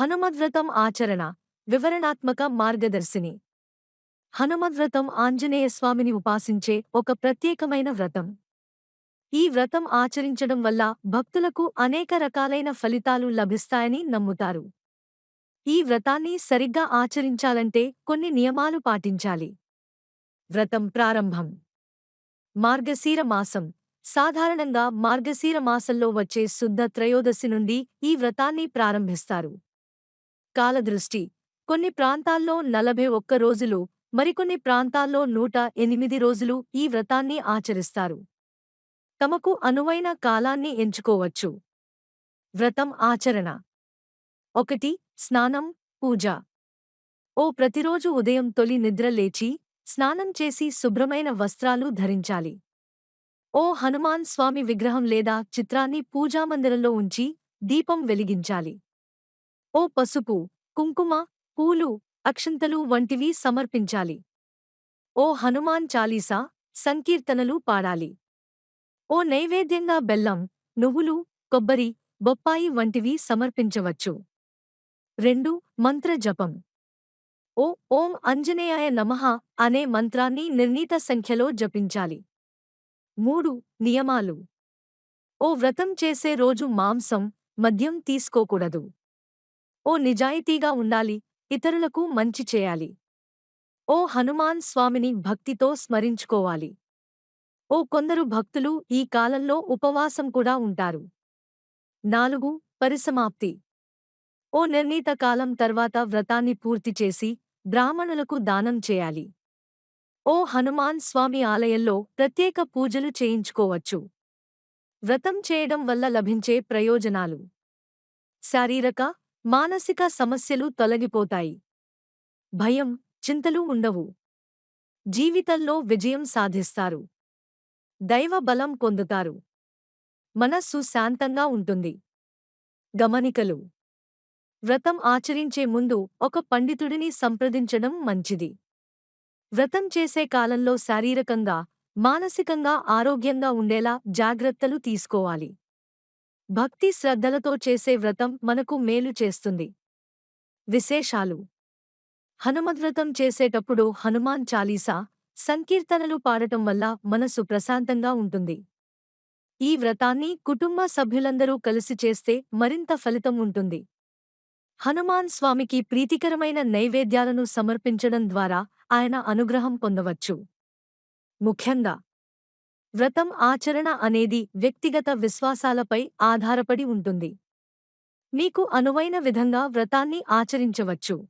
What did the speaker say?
హనుమద్వ్రతం ఆచరణ వివరణాత్మక మార్గదర్శిని. హనుమద్వ్రతం ఆంజనేయస్వామిని ఉపాసించే ఒక ప్రత్యేకమైన వ్రతం. ఈ వ్రతం ఆచరించడం వల్ల భక్తులకు అనేక రకాలైన ఫలితాలు లభిస్తాయని నమ్ముతారు. ఈ వ్రతాన్ని సరిగ్గా ఆచరించాలంటే కొన్ని నియమాలు పాటించాలి. వ్రతం ప్రారంభం. మార్గశీర మాసం. సాధారణంగా మార్గశీర మాసంలో వచ్చే శుద్ధ త్రయోదశి నుండి ఈ వ్రతాన్ని ప్రారంభిస్తారు. కాలదృష్టి కొన్ని ప్రాంతాల్లో నలభై ఒక్క రోజులు మరికొన్ని ప్రాంతాల్లో నూట ఎనిమిది రోజులు ఈ వ్రతాన్ని ఆచరిస్తారు. తమకు అనువైన కాలాన్ని ఎంచుకోవచ్చు. వ్రతం ఆచరణ. ఒకటి స్నానం పూజ. ఓ ప్రతిరోజు ఉదయం తొలి నిద్ర లేచి స్నానం చేసి శుభ్రమైన వస్త్రాలు ధరించాలి. ఓ హనుమాన్ స్వామి విగ్రహం లేదా చిత్రాన్ని పూజామందిరంలో ఉంచి దీపం వెలిగించాలి. ఓ పసుపు కుంకుమ పూలు అక్షంతలు వంటివి సమర్పించాలి. ఓ హనుమాన్ చాలీసా సంకీర్తనలు పాడాలి. ఓ నైవేద్యంగా బెల్లం నువ్వులు కొబ్బరి బొప్పాయి వంటివి సమర్పించవచ్చు. రెండు మంత్ర జపం. ఓ ఓం అంజనేయాయ నమః అనే మంత్రాన్ని నిర్ణీత సంఖ్యలో జపించాలి. మూడు నియమాలు. ఓ వ్రతం చేసే రోజు మాంసం మద్యం తీసుకోకూడదు. ఓ నిజాయితీగా ఉండాలి ఇతరులకు మంచి చేయాలి. ఓ హనుమాన్ స్వామిని భక్తితో స్మరించుకోవాలి. ఓ కొందరు భక్తులు ఈ కాలంలో ఉపవాసం కూడా ఉంటారు. నాలుగు పరిసమాప్తి. ఓ నిర్ణీత కాలం తర్వాత వ్రతాన్ని పూర్తి చేసి బ్రాహ్మణులకు దానం చేయాలి. ఓ హనుమాన్ స్వామి ఆలయంలో ప్రత్యేక పూజలు చేయించుకోవచ్చు. వ్రతం చేయడం వల్ల లభించే ప్రయోజనాలు. శారీరక మానసిక సమస్యలు తొలగిపోతాయి. భయం చింతలు ఉండవు. జీవితంలో విజయం సాధిస్తారు. దైవ బలం పొందుతారు. మనస్సు శాంతంగా ఉంటుంది. గమనికలు. వ్రతం ఆచరించే ముందు ఒక పండితుడిని సంప్రదించడం మంచిది. వ్రతం చేసే కాలంలో శారీరకంగా మానసికంగా ఆరోగ్యంగా ఉండేలా జాగ్రత్తలు తీసుకోవాలి. భక్తి శ్రద్ధలతో చేసే వ్రతం మనకు మేలు చేస్తుంది. విశేషాలు. హనుమద్వ్రతం చేసేటప్పుడు హనుమాన్ చాలీసా సంకీర్తనలు పాడటం వల్ల మనసు ప్రశాంతంగా ఉంటుంది. ఈ వ్రతాన్ని కుటుంబ సభ్యులందరూ కలిసి చేస్తే మరింత ఫలితం ఉంటుంది. హనుమాన్ స్వామికి ప్రీతికరమైన నైవేద్యాలను సమర్పించడం ద్వారా ఆయన అనుగ్రహం పొందవచ్చు. ముఖ్యంగా వ్రతం ఆచరణ అనేది వ్యక్తిగత విశ్వాసాలపై ఆధారపడి ఉంటుంది. మీకు అనువైన విధంగా వ్రతాన్ని ఆచరించవచ్చు.